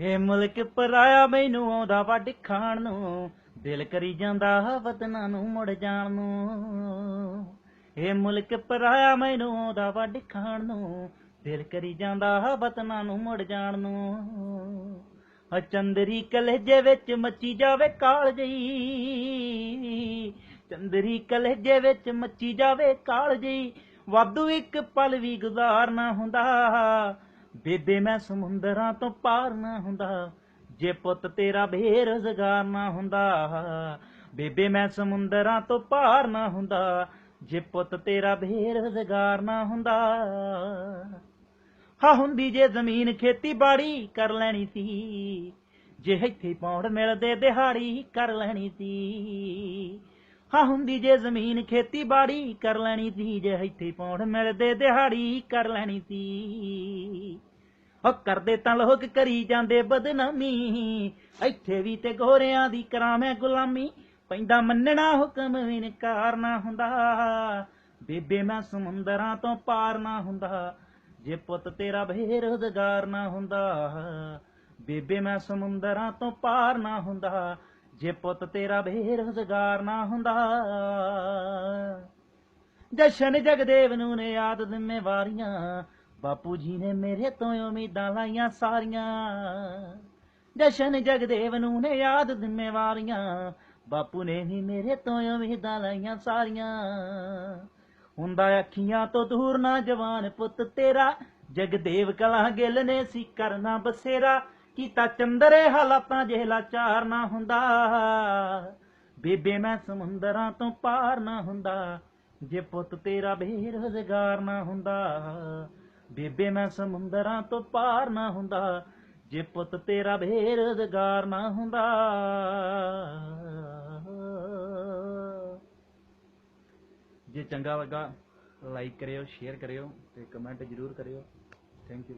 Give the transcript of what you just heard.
ਇਹ ਮੁਲਕ ਪਰਾਇਆ ਮੈਨੂੰ ਆਉਂਦਾ ਵੱਡ ਖਾਣ ਨੂੰ। ਦਿਲ ਕਰੀ ਜਾਂਦਾ ਵਤਨਾਂ ਨੂੰ ਮੁੜ ਜਾਣ ਨੂੰ। ਇਹ ਮੁਲਕ ਪਰਾਇਆ ਮੈਨੂੰ ਆਉਂਦਾ ਵੱਡ ਖਾਣ ਨੂੰ। ਦਿਲ ਕਰੀ ਜਾਂਦਾ ਵਤਨਾਂ ਨੂੰ ਮੁੜ ਜਾਣ ਨੂੰ। ਆ ਚੰਦਰੀ ਕਲੇਜੇ ਵਿੱਚ ਮੱਚੀ ਜਾਵੇ ਕਾਲ ਜਈ। ਚੰਦਰੀ ਕਲੇਜੇ ਵਿੱਚ ਮੱਚੀ ਜਾਵੇ ਕਾਲ ਜਈ। ਵਾਧੂ ਇੱਕ ਪਲ ਵੀ ਗੁਜ਼ਾਰਨਾ ਹੁੰਦਾ। ਬੇਬੇ ਮੈਂ ਸਮੁੰਦਰਾਂ ਤੋਂ ਪਾਰ ਨਾ ਹੁੰਦਾ, ਜੇ ਪੁੱਤ ਤੇਰਾ ਬੇਰੁਜ਼ਗਾਰ ਨਾ ਹੁੰਦਾ। ਬੇਬੇ ਮੈਂ ਸਮੁੰਦਰਾਂ ਤੋਂ ਪਾਰ ਨਾ ਹੁੰਦਾ, ਜੇ ਪੁੱਤ ਤੇਰਾ ਬੇਰੁਜ਼ਗਾਰ ਨਾ ਹੁੰਦਾ। ਹਾਂ ਹੁੰਦੀ ਜੇ ਜ਼ਮੀਨ ਖੇਤੀਬਾੜੀ ਕਰ ਲੈਣੀ ਸੀ, ਜੇ ਇੱਥੇ ਪੌਂਡ ਮਿਲਦੇ ਦਿਹਾੜੀ ਕਰ ਲੈਣੀ ਸੀ। ਹਾ ਹੁੰਦੀ ਜੇ ਜ਼ਮੀਨ ਖੇਤੀਬਾੜੀ ਕਰ ਲੈਣੀ ਸੀ, ਜੇ ਇੱਥੇ ਪੌਂਡ ਮਿਲਦੇ ਦਿਹਾੜੀ ਕਰ ਲੈਣੀ ਸੀ। ਉਹ ਕਰਦੇ ਤਾਂ ਲੋਕ ਕਰੀ ਜਾਂਦੇ ਬਦਨਾਮੀ। ਇੱਥੇ ਵੀ ਤੇ ਗੋਰਿਆਂ ਦੀ ਕਰਾਂ ਮੈਂ ਗੁਲਾਮੀ। ਪੈਂਦਾ ਮੰਨਣਾ ਹੁਕਮ ਇਨਕਾਰ ਨਾ ਹੁੰਦਾ। ਬੇਬੇ ਮੈਂ ਸਮੁੰਦਰਾਂ ਤੋਂ ਪਾਰ ਨਾ ਹੁੰਦਾ। ਜੇ ਪੁੱਤ ਤੇਰਾ ਬੇਰੁਜ਼ਗਾਰ ਨਾ ਹੁੰਦਾ। ਬੇਬੇ ਮੈਂ ਸਮੁੰਦਰਾਂ ਤੋਂ ਪਾਰ ਨਾ ਹੁੰਦਾ। ਜੇ ਪੁੱਤ ਤੇਰਾ ਬੇਰੁਜ਼ਗਾਰ ਨਾ ਹੁੰਦਾ। ਜਸ਼ਨ ਜਗਦੇਵ ਨੂੰ ਨੇ ਯਾਦ ਜ਼ਿੰਮੇਵਾਰੀਆਂ। ਬਾਪੂ ਜੀ ਨੇ ਮੇਰੇ ਤੋਂ ਉਮੀਦਾਂ ਲਾਈਆਂ ਸਾਰੀਆਂ। ਜਸ਼ਨ ਜਗਦੇਵ ਨੂੰ ਨੇ ਯਾਦ ਜ਼ਿੰਮੇਵਾਰੀਆਂ। ਬਾਪੂ ਨੇ ਵੀ ਮੇਰੇ ਤੋਂ ਉਮੀਦਾਂ ਲਾਈਆਂ ਸਾਰੀਆਂ। ਹੁੰਦਾ ਅੱਖੀਆਂ ਤੋਂ ਦੂਰ ਨਾ ਜਵਾਨ ਪੁੱਤ ਤੇਰਾ। ਜਗਦੇਵ ਕਲਾ ਗਿੱਲ ਨੇ ਸੀ ਕਰਨਾ ਬਸੇਰਾ। ਕੀਤਾ ਚੰਦਰੇ ਹਾਲਾਤਾਂ ਜੇ ਲਾਚਾਰ ਨਾ ਹੁੰਦਾ। ਬੇਬੇ ਮੈਂ ਸਮੁੰਦਰਾਂ ਤੋਂ ਪਾਰ ਨਾ ਹੁੰਦਾ। ਜੇ ਪੁੱਤ ਤੇਰਾ ਬੇਰੁਜ਼ਗਾਰ ਨਾ ਹੁੰਦਾ। ਬੇਬੇ ਮੈਂ ਸਮੁੰਦਰਾਂ ਤੋਂ ਪਾਰ ਨਾ ਹੁੰਦਾ, ਜੇ ਪੁੱਤ ਤੇਰਾ ਬੇਰੁਜ਼ਗਾਰ ਨਾ ਹੁੰਦਾ। ਜੇ ਚੰਗਾ ਲੱਗਾ ਲਾਈਕ ਕਰਿਓ ਸ਼ੇਅਰ ਕਰਿਓ ਤੇ ਕਮੈਂਟ ਜ਼ਰੂਰ ਕਰਿਓ। Thank you